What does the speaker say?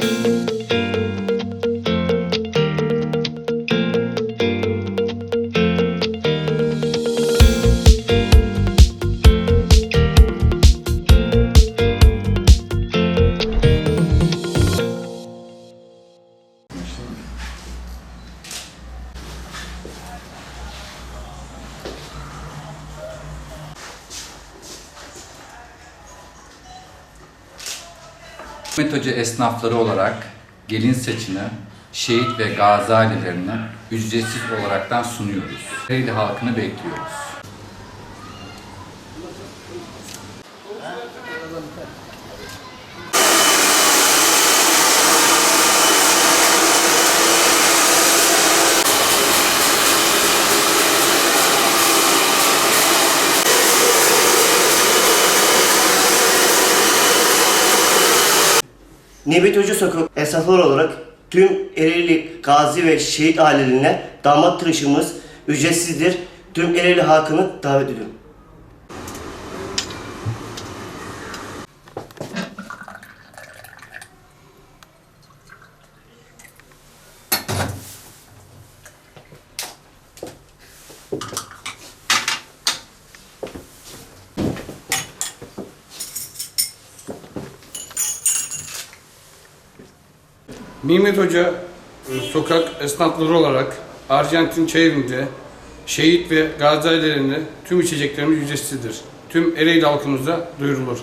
Música Hikmet Hoca esnafları olarak gelin saçını, şehit ve gazi ailelerine ücretsiz olaraktan sunuyoruz. Ereğli halkını bekliyoruz. Nebit Hoca Sokak esnaflar olarak tüm Ereğli gazi ve şehit ailelerine damat tıraşımız ücretsizdir. Tüm Ereğli halkını davet ediyorum. Mehmet Hoca e, sokak esnafları olarak Arjantin Çayırı'nda şehit ve gazi ailelerine tüm içeceklerimiz ücretsizdir. Tüm Ereğli halkımıza duyurulur.